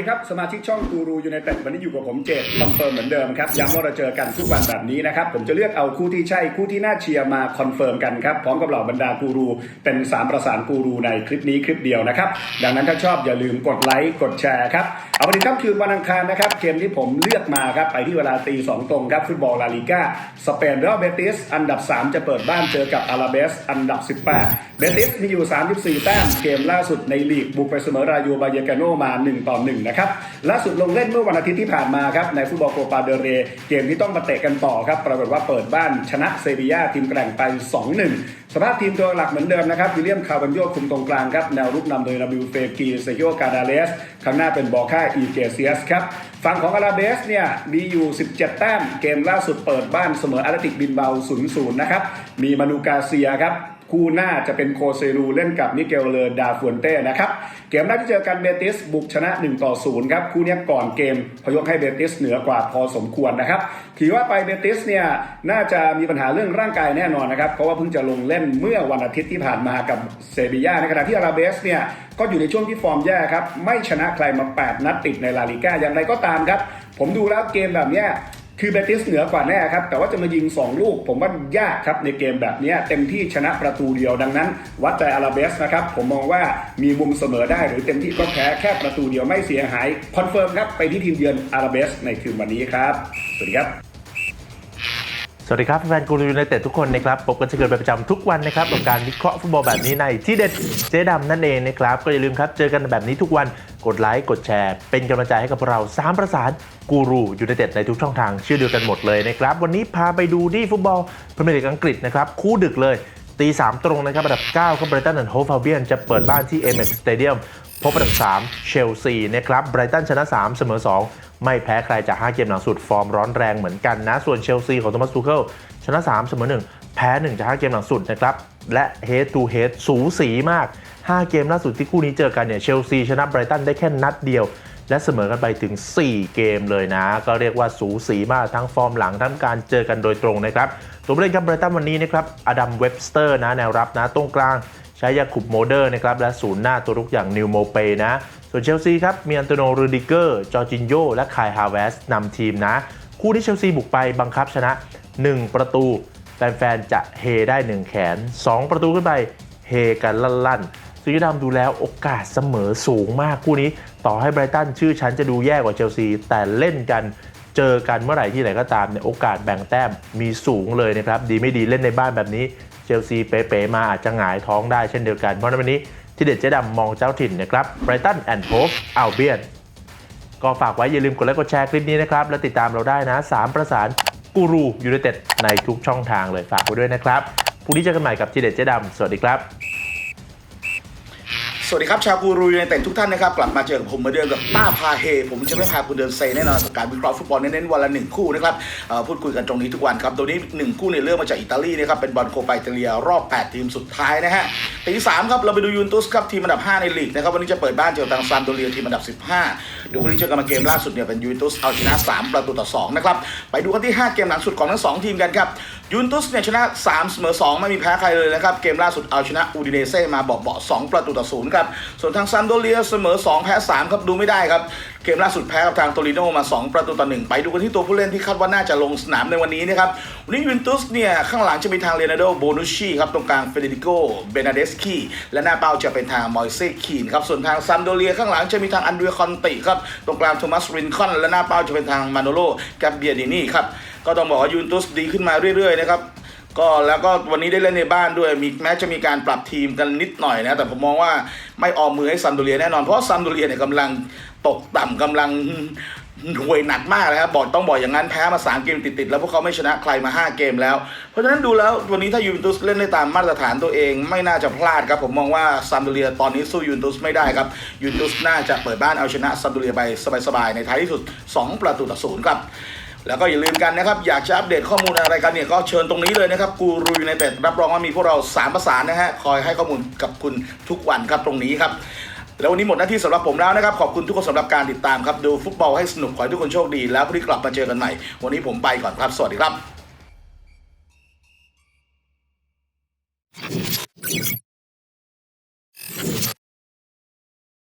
ดีครับ สมาชิกช่องกูรูยูไนเต็ดวันนี้อยู่กับผมเจดคอนเฟิร์มเหมือนเดิมครับ ย้ำว่าเราเจอกันทุกวันแบบนี้นะครับ ผมจะเลือกเอาคู่ที่ใช่ คู่ที่น่าเชียร์มาคอนเฟิร์มกันครับ พร้อมกับเหล่าบรรดากูรู เป็นสามประสานกูรูในคลิปนี้คลิปเดียวนะครับ ดังนั้นถ้าชอบอย่าลืมกดไลค์กดแชร์ครับ เอาวันนี้ค่ำคืนวันอังคารนะครับเกมที่ผมเลือกมาครับไปที่เวลาตีสองตรงครับฟุตบอลลาลิก้าสเปนเรอัลเบติสอันดับ 3 จะเปิดบ้านเจอกับอาราเบสอันดับ 18เบติสมีอยู่ 34 แต้มเกมล่าสุดในลีกบุกไปเสมอรายูบาเยกาโนมา1ต่อ1นะครับล่าสุดลงเล่นเมื่อวันอาทิตย์ที่ผ่านมาครับในฟุตบอลโคปาเดเรเกมที่ต้องมาเตะกันต่อครับปรากฏว่าเปิดบ้านชนะเซบียาทีมแกร่งไป 2-1 สภาพทีมตัวหลักเหมือนเดิมนะครับวิลเลียมคาร์บันโยคุมตรงกลางครับแนวรุกนำโดยนาบิลเฟกีเซโยกาดาเลสข้างหน้าเป็นบอค่าอีเกเซียสครับฝั่งของอาราเบสเนี่ยมีอยู่ 17 แต้ม เกมล่าสุดเปิดบ้านเสมออาร์ติกบินเบา 0-0 นะครับ มีมานูกาเซียครับ คู่หน้าจะเป็นโคเซรูเล่นกับมิเกลเลอดาฟวนเต้นะครับเกมแรกที่เจอกันเบติสบุกชนะ1ต่อ0ครับคู่นี้ก่อนเกมพยกให้เบติสเหนือกว่าพอสมควรนะครับถือว่าไปเบติสเนี่ยน่าจะมีปัญหาเรื่องร่างกายแน่นอนนะครับเพราะว่าเพิ่งจะลงเล่นเมื่อวันอาทิตย์ที่ผ่านมากับเซบียาในขณะที่อาราเบสเนี่ยก็อยู่ในช่วงที่ฟอร์มแย่ครับไม่ชนะใครมา 8 นัดติดในลาลิก้าอย่างไรก็ตามครับ ผมดูแล้วเกมแบบเนี้ย คือเบติสเหนือกว่าแน่ครับ แต่ว่าจะมายิง 2 ลูก ผมว่ายากครับในเกมแบบนี้เต็มที่ชนะประตูเดียวดังนั้น วัดใจอาราเบสนะครับ ผมมองว่ามีมุมเสมอได้หรือเต็มที่ก็แพ้แค่ประตูเดียวไม่เสียหายคอนเฟิร์มครับ ไปที่ทีมเยือนอาราเบสในคืนวันนี้ครับ สวัสดีครับ สวัสดีครับแฟนกูรูยูไนเต็ดทุกคนนะครับพบกันเช่นเคยป็นประจำทุกวันนะครับกับการวิเคราะห์ฟุตบอลแบบนี้ในที่เด็ดเจ๊ดำนั่นเองนะครับ ก็อย่าลืมครับ เจอกันแบบนี้ทุกวันกดไลค์กดแชร์ เป็นกำลังใจให้กับเราสามประสานกูรูยูไนเต็ดในทุกช่องทาง ชื่อเดียวกันหมดเลยนะครับ วันนี้พาไปดูที่ฟุตบอลพรีเมียร์ลีกอังกฤษนะครับคู่ดึกเลย ตี3ตรงนะครับอันดับ9ครับไบรตันแอนด์โฮฟาเบียนจะเปิดบ้านที่เอเม s สเตเดียมพบอันดับ 3 เชลซีนะครับไบรตันชนะ 3 เสมอ 2 ไม่แพ้ใครจาก 5 เกมหลังสุดฟอร์มร้อนแรงเหมือนกันนะ ส่วนเชลซีของโทมัสทูเคิลชนะ 3 เสมอ 1 แพ้ 1 จาก 5 เกมหลังสุดนะครับ และ head to head สูสีมาก 5 เกมล่าสุดที่คู่นี้เจอกันเนี่ยเชลซีชนะไบรตันได้แค่นัดเดียว และเสมอกันไปถึง 4 เกมเลยนะ ก็เรียกว่าสูสีมากทั้งฟอร์มหลังทั้งการเจอกันโดยตรงนะครับตัวผู้เล่นครับไบรตันวันนี้นะครับอดัมเว็บสเตอร์นะแนวรับนะตรงกลางใช้ยาคุบโมเดอร์นะครับและศูนย์หน้าตัวรุกอย่างนิวโมเปนะส่วนเชลซีครับมีอันโตโนรูดิเกอร์ จอร์จินโยและคายฮาเวสนำทีมนะ คู่ที่เชลซีบุกไปบังคับชนะ 1 ประตูแฟนๆจะเฮได้ 1 แขน 2 ประตูขึ้นไปเฮกันลั่นๆสีดำดูแล้วโอกาสเสมอสูงมากคู่นี้ ต่อให้ไบรตันชื่อชั้นจะดูแย่กว่าเชลซี แต่เล่นกันเจอกันเมื่อไหร่ที่ไหนก็ตามเนี่ยโอกาสแบ่งแต้มมีสูงเลยนะครับ ดีไม่ดีเล่นในบ้านแบบนี้เชลซีเป๋ๆมาอาจจะหงายท้องได้เช่นเดียวกันเพราะนั้นวันนี้ที่เด็ดเจ๊ดำมองเจ้าถิ่นนะครับไบรตันแอนด์โฮฟอัลเบียนก็ฝากไว้อย่าลืมกดไลค์กดแชร์คลิปนี้นะครับ และติดตามเราได้นะ 3 ประสานกูรูยูไนเต็ดในทุกช่องทางเลยฝากไว้ด้วยนะครับพรุ่งนี้เจอกันใหม่กับทีเด็ดเจ๊ดำสวัสดีครับ สวัสดีครับชาวกูรูยูไนเต็ดทุกท่านนะครับ กลับมาเจอกับผมเหมาเดิมกับต้าพาเฮ ผมจะไม่พาคุณเดินเซแน่นอนกับการวิเคราะห์ฟุตบอลเน้นๆวันละหนึ่งคู่นะครับพูดคุยกันตรงนี้ทุกวันครับตัวนี้หนึ่งคู่เนี่ยเลือกมาจากอิตาลีนะครับเป็นบอลโคปาอิตาเลียรอบ 8 ทีมสุดท้ายนะฮะตีสามครับเราไปดูยูนตุสครับทีมอันดับ 5 ในลีกนะครับวันนี้จะเปิดบ้านเจอทางซานโดเรียทีมอันดับ 15เดี๋ยววันนี้เจอกันมาเกมล่าสุดเนี่ยเป็นยูนตุสเอาชนะ 3 ประตูต่อ2นะครับไปดูกันที่ 5 เกมหลังสุดของทั้งสองทีมกันครับยูนตุสเนี่ยชนะ3เสมอ2ไม่มีแพ้ใครเลยนะครับเกมล่าสุดเอาชนะอูดิเนเซ่มาเบาๆ2ประตูต่อ0ครับส่วนทางซานโดเรียเสมอ 2 แพ้ 3 ครับดูไม่ได้ครับ เกมล่าสุดแพ้กับทางโตริโนมา 2 ประตูต่อ1ไปดูกันที่ตัวผู้เล่นที่คาดว่าน่าจะลงสนามในวันนี้นะครับ วันนี้ยูเวนตุสเนี่ย ข้างหลังจะมีทางเลนาโดโบนุชชีครับ ตรงกลางเฟเดริโกเบนาเดสคีและหน้าเป้าจะเป็นทางมอยเซคีนครับ ส่วนทางซัมโดเรียข้างหลังจะมีทางอันเดรียคอนติครับ ตรงกลางโทมัสรินคอนและหน้าเป้าจะเป็นทางมาโนโลแกเบียดินี่ครับก็ต้องบอกว่ายูเวนตุสดีขึ้นมาเรื่อยๆนะครับ ก็แล้วก็วันนี้ได้เล่นในบ้านด้วยมีแม้จะมีการปรับทีมกันนิดหน่อยนะ แต่ผมมองว่าไม่ออมมือให้ซัมโดเรียแน่นอน เพราะซัมโดเรียเนี่ยกำลังตกต่ำกำลังห่วยหนักมากนะครับบอกต้องบอกอย่างนั้นแพ้มาสามเกมติดๆแล้วพวกเขาไม่ชนะใครมาห้าเกมแล้ว เพราะฉะนั้นดูแล้ววันนี้ถ้ายูเวนตุสเล่นได้ตามมาตรฐานตัวเองไม่น่าจะพลาดครับ ผมมองว่าซัมโดเรียตอนนี้สู้ยูเวนตุสไม่ได้ครับยูเวนตุสน่าจะเปิดบ้านเอาชนะซัมโดเรียไปสบายๆในท้ายที่สุดสองประตูต่อศูนย์ครับ แล้วก็อย่าลืมกันนะครับ อยากจะอัปเดตข้อมูลอะไรกันเนี่ยก็เชิญตรงนี้เลยนะครับกูรูยูไนเต็ดรับรองว่ามีพวกเราสามประสานนะฮะคอยให้ข้อมูลกับคุณทุกวันครับตรงนี้ครับแล้ววันนี้หมดหน้าที่สำหรับผมแล้วนะครับ ขอบคุณทุกคนสำหรับการติดตามครับ ดูฟุตบอลให้สนุกขอให้ทุกคนโชคดี แล้วพรุ่งนี้กลับมาเจอกันใหม่ วันนี้ผมไปก่อนครับ สวัสดีครับ